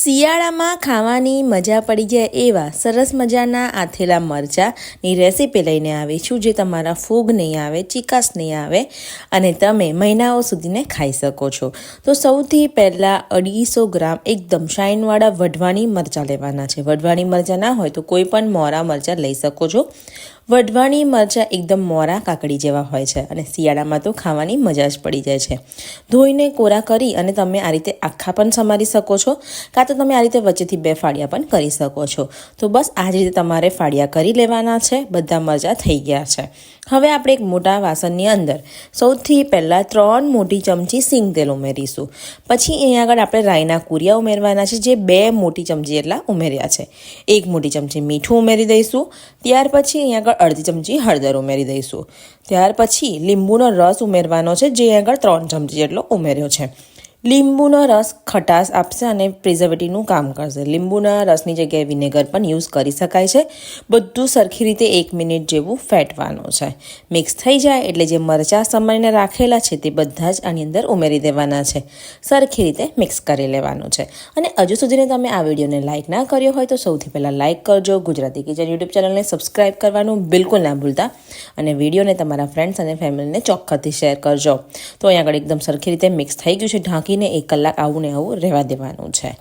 શિયાળામાં ખાવાની મજા પડી જાય એવા સરસ મજાના આથેલા મરચાંની રેસીપી લઈને આવી છું જે તમારા ફૂગ નહીં આવે, ચિકાસ નહીં આવે અને તમે મહિનાઓ સુધીને ખાઈ શકો છો. તો સૌથી પહેલાં અઢીસો ગ્રામ એકદમ શાઇનવાળા વઢવાણી મરચાં લેવાના છે. વઢવાણી મરચાં ના હોય તો કોઈ પણ મોરા મરચાં લઈ શકો છો. વઢવાણી મરચાં એકદમ મોરા કાકડી જેવા હોય છે અને શિયાળામાં તો ખાવાની મજા જ પડી જાય છે. ધોઈને કોરા કરી અને તમે આ રીતે આખા પણ સમારી શકો છો. કાં તો તમે આ રીતે વચ્ચેથી બે ફાળિયા પણ કરી શકો છો. તો બસ આ જ રીતે તમારે ફાળિયા કરી લેવાના છે. બધા મજા થઈ ગયા છે. હવે આપણે એક મોટા વાસણની અંદર સૌથી પહેલાં ત્રણ મોટી ચમચી સિંગ તેલ ઉમેરીશું. પછી અહીંયા આગળ આપણે રાઈના કુરિયા ઉમેરવાના છે, જે બે મોટી ચમચી એટલા ઉમેર્યા છે. એક મોટી ચમચી મીઠું ઉમેરી દઈશું. ત્યાર પછી અહીંયા આગળ અડધી ચમચી હળદર ઉમેરી દઈશું. ત્યાર પછી લીંબુનો રસ ઉમેરવાનો છે, જે આગળ ત્રણ ચમચી જેટલો ઉમેર્યો છે. લીંબુનો રસ ખટાશ આપશે અને પ્રિઝર્વેટિવનું કામ કરશે. લીંબુના રસની જગ્યાએ વિનેગર પણ યુઝ કરી શકાય છે. બધું સરખી રીતે એક મિનિટ જેવું ફેટવાનું છે. મિક્સ થઈ જાય એટલે જે મરચાં સમારીને રાખેલા છે તે બધા જ આની અંદર ઉમેરી દેવાના છે. સરખી રીતે મિક્સ કરી લેવાનું છે. અને હજુ સુધીને તમે આ વિડીયોને લાઇક ના કર્યો હોય તો સૌથી પહેલાં લાઇક કરજો. ગુજરાતી કિચન યુટ્યુબ ચેનલને સબસ્ક્રાઈબ કરવાનું બિલકુલ ના ભૂલતા. અને વિડીયોને તમારા ફ્રેન્ડ્સ અને ફેમિલીને ચોક્કસથી શેર કરજો. તો અહીંયા આગળ એકદમ સરખી રીતે મિક્સ થઈ ગયું છે. ઢાંકી ઢાંકીને એક કલાક આવું ને આવું રહેવા દેવાનું છે.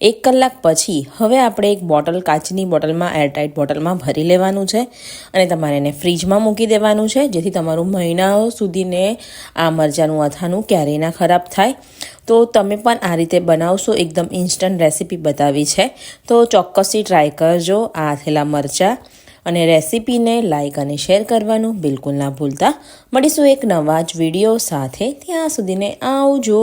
એક કલાક પછી હવે આપણે એક બોટલ કાચની બોટલમાં એરટાઇટ બોટલમાં ભરી લેવાનું છે અને તમારે એને ફ્રીજમાં મૂકી દેવાનું છે, જેથી તમારું મહિનાઓ સુધીને આ મરચાંનું અથાનું ક્યારેય ના ખરાબ થાય. તો તમે પણ આ રીતે બનાવશો, એકદમ ઇન્સ્ટન્ટ રેસીપી બતાવી છે. તો ચોક્કસથી ટ્રાય કરજો આ થેલા મરચાં અને રેસીપીને લાઇક અને શેર કરવાનું બિલકુલ ના ભૂલતા. મળીશું એક નવા જ વીડિયો સાથે. ત્યાં સુધીને આવજો.